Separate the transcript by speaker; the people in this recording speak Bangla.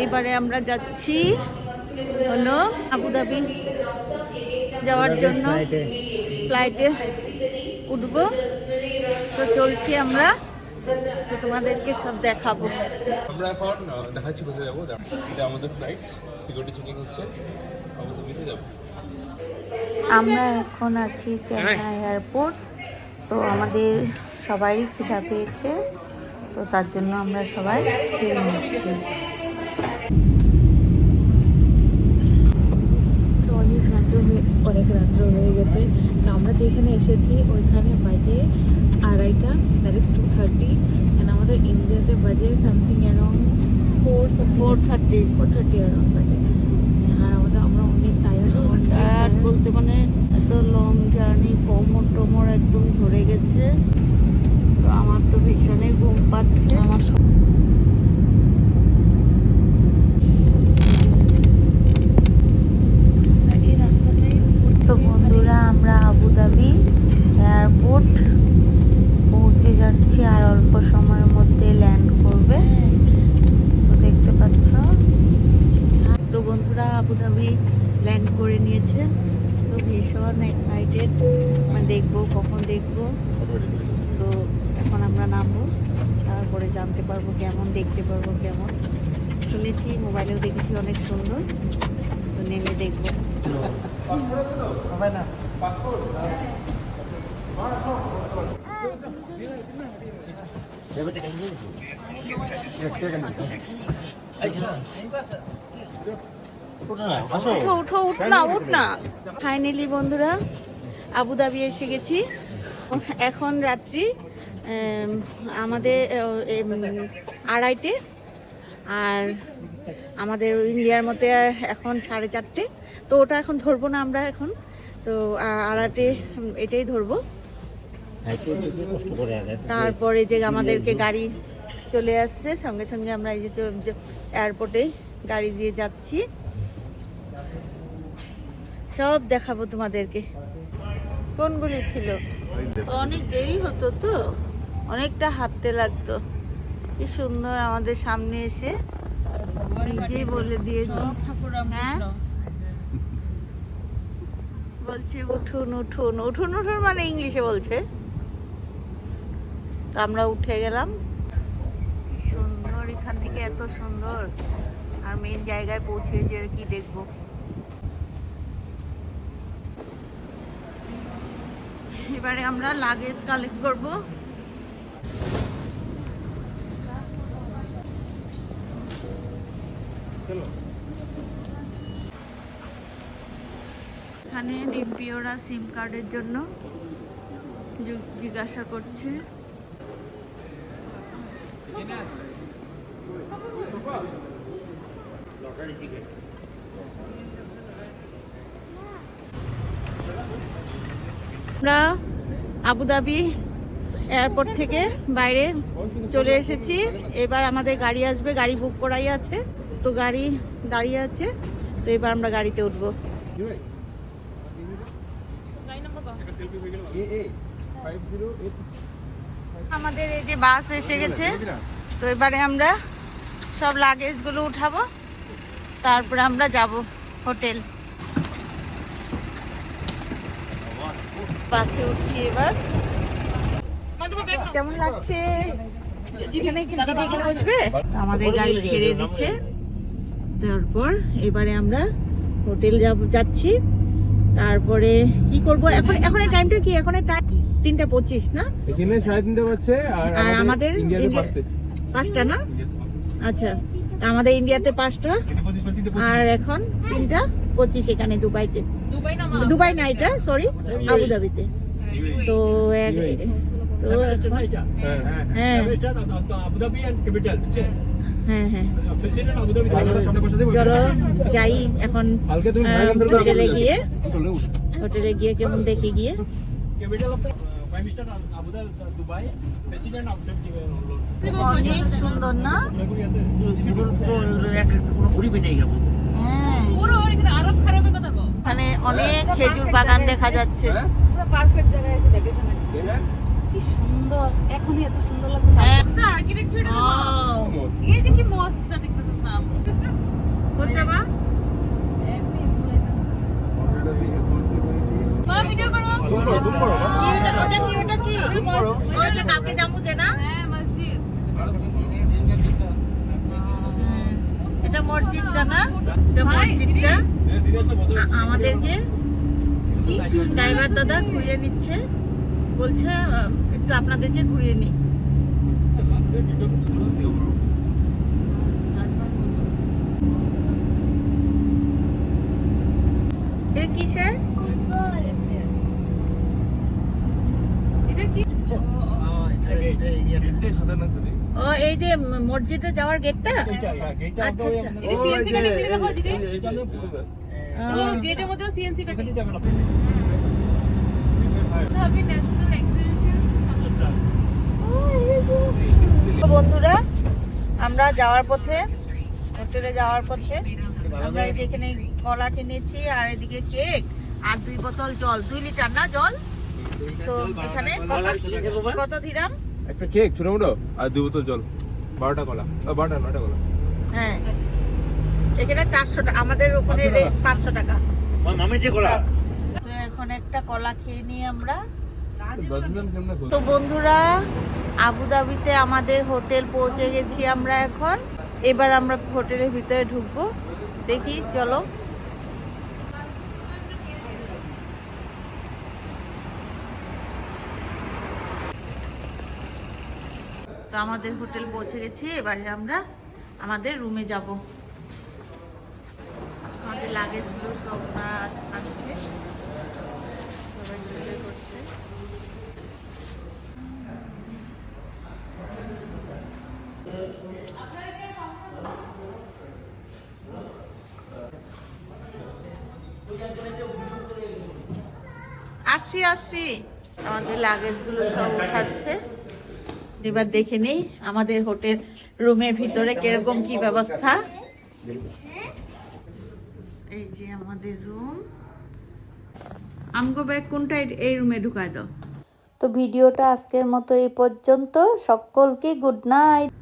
Speaker 1: এইবারে আমরা যাচ্ছি হলো আবুধাবি যাওয়ার জন্য। ফ্লাইটে উঠবো। তো চলছি আমরা। তো তোমাদেরকে সব দেখাবো।
Speaker 2: আমরা এখন দেখাচ্ছি কোথায় যাব। এটা আমাদের ফ্লাইট সিকিউরিটি চেকিং হচ্ছে। আমাদের বিতে যাব।
Speaker 1: আমরা এখন আছি চেন্নাই এয়ারপোর্ট তো আমাদের সবারই খিদা পেয়েছে। তো তার জন্য আমরা সবাই খেয়ে নিচ্ছি
Speaker 3: তো অনেক রাত্র হয়ে অনেক রাত্র হয়ে গেছে। তো আমরা যেখানে এসেছি ওইখানে বাজে আড়াইটা that is two thirty and আমাদের ইন্ডিয়াতে বাজে something around four four thirty four thirty around বাজে। আর আমাদের আমরা অনেক টায়ার্ড
Speaker 1: বলতে মানে এত লং জার্নি কোমর টোমর একদম ধরে গেছে। তো আমার তো ভীষণই ঘুম পাচ্ছে আমার সব
Speaker 3: এই রাস্তাটাই
Speaker 1: তো বন্ধুরা আমরা আবুধাবি এয়ারপোর্ট পৌঁছে যাচ্ছি আর অল্প সময়ের মধ্যে ল্যান্ড করবে। তো দেখতে পাচ্ছ। তো বন্ধুরা, আবুধাবি ল্যান্ড করে নিয়েছে। তো ভীষণ এক্সাইটেড মানে দেখব, কখন দেখব। তো এখন আমরা নামবো। তারপরে জানতে পারব কেমন, দেখতে পারব কেমন। শুনেছি, মোবাইলেও দেখেছি অনেক সুন্দর। তো নেমে দেখব। উঠো উঠো উঠ না উঠ না। ফাইনালি বন্ধুরা আবুধাবি এসে গেছি। এখন রাত্রি আমাদের আড়াইটে আর আমাদের ইন্ডিয়ার মতে এখন সাড়ে চারটে। তো ওটা এখন ধরবো না আমরা এখন। তো আড়াইটে এটাই ধরবো। তারপরে যে আমাদেরকে গাড়ি চলে আসছে, সঙ্গে সঙ্গে আমরা এই যে এয়ারপোর্টে গাড়ি দিয়ে যাচ্ছি। সব দেখাবো তোমাদেরকে। কোনগুলি ছিল? অনেক দেরি হতো তো, অনেকটা হাঁটতে লাগতো। কি সুন্দর আমাদের সামনে এসে নিজেই বলে দিয়েছি। হ্যাঁ? বলছে, উঠুন উঠুন। উঠুন উঠুন মানে ইংলিশে বলছে। আমরা উঠে গেলাম। সুন্দর, এখান থেকে এত সুন্দর। আর মেন জায়গায় পৌঁছে যে কি দেখব। এবারে আমরা লাগেজ কালেক্ট করব। এখানে ডিম্পিওরা সিম কার্ডের জন্য জিজ্ঞাসা করছে। আমরা আবুধাবি এয়ারপোর্ট থেকে বাইরে চলে এসেছি। এবার আমাদের গাড়ি আসবে গাড়ি বুক করাই আছে তো গাড়ি দাঁড়িয়ে আছে তো এবার আমরা গাড়িতে উঠবো। আমাদের এই যে বাস এসে গেছে। তো এবারে আমরা সব লাগেজগুলো উঠাবো তারপরে আমরা যাব হোটেল। বাসে উঠছি এবার। কেমন লাগছে? বসবে? আমাদের গাড়ি ছেড়ে দিচ্ছে। তারপর এবারে আমরা হোটেল যাব যাচ্ছি। তারপরে কি করব? এখন এখন টাইমটা কি? এখন টাইম তিনটা পঁচিশ না?
Speaker 2: এখানে সাড়ে তিনটে বাজছে আর
Speaker 1: আমাদের
Speaker 2: পাঁচটে।
Speaker 1: না? আচ্ছা তা আমাদের ইন্ডিয়াতে পাঁচটা। আর এখন তিনটা পঁচিশ এখানে দুবাইতে।
Speaker 3: দুবাই না
Speaker 1: এটা সরি আবুধাবিতে। তো এক- তো
Speaker 2: হ্যাঁ।
Speaker 1: হ্যাঁ হ্যাঁ। হ্যাঁ।
Speaker 4: প্রেসিডেন্ট আবুধাবি
Speaker 1: চলো যাই এখন হোটেলে গিয়ে।
Speaker 2: হোটেলে
Speaker 1: গিয়ে কেমন দেখে গিয়ে। অনেক সুন্দর না হ্যাঁ খেজুর বাগান দেখা যাচ্ছে
Speaker 2: হ্যাঁ?
Speaker 3: পারফেক্ট জায়গায় আছে? কি সুন্দর এখনই এত সুন্দর লাগছে
Speaker 1: হ্যাঁ।
Speaker 3: আর্কিটেকচারটা এই যে কি মস্কটা দেখতেছিস না
Speaker 1: এটা মসজিদটা না? এটা মসজিদটা? আমাদেরকে ড্রাইভার দাদা ঘুরিয়ে নিচ্ছে। বলছে একটু আপনাদেরকে ঘুরিয়ে নিই। এটা কিসের
Speaker 3: এটা কি
Speaker 2: গেটটাই খতরনাক দিদি।
Speaker 1: ও এই যে মসজিদে যাওয়ার গেটটা আচ্ছা আচ্ছা।
Speaker 3: গেটের মধ্যেও সিএনসি কাটে ন্যাশনাল এক্সিবিশন
Speaker 1: তো বন্ধুরা আমরা যাওয়ার পথে হোটেলে যাওয়ার পথে আমরা এই যে এখানে কলা কিনেছি আর এদিকে কেক আর দুই বোতল জল দুই লিটার না জল? তো এখানে কত- কত দিলাম?
Speaker 2: একটা কেক ছোট মোটো? আর দু বোতল জল। বারোটা কলা। ও, বারোটা নয়টা কলা।
Speaker 1: হ্যাঁ। এখানে চারশো টাকা আমাদের ওখানে পাঁচশো টাকা?
Speaker 4: মামি যে কলা?
Speaker 1: তো এখন একটা কলা খেয়ে নিই আমরা। তো বন্ধুরা আবুধাবিতে আমাদের হোটেল পৌঁছে গেছি আমরা এখন। এবার আমরা হোটেলের ভিতরে ঢুকবো। দেখি চলো। আমাদের হোটেল পৌঁছে গেছি, এবারে আমরা আমাদের রুমে যাব। আমাদের লাগেজগুলো সব করছে। আসি আসি। আমাদের লাগেজগুলো সব উঠাচ্ছে। এবার দেখে নেই আমাদের হোটেল রুমের ভিতরে কীরকম কি ব্যবস্থা। এই যে আমাদের রুম। আমগো ব্যাগ কোনটা এই- রুমে ঢুকায় দাও। তো ভিডিওটা আজকের মতো এই পর্যন্ত। সকলকে গুড নাইট।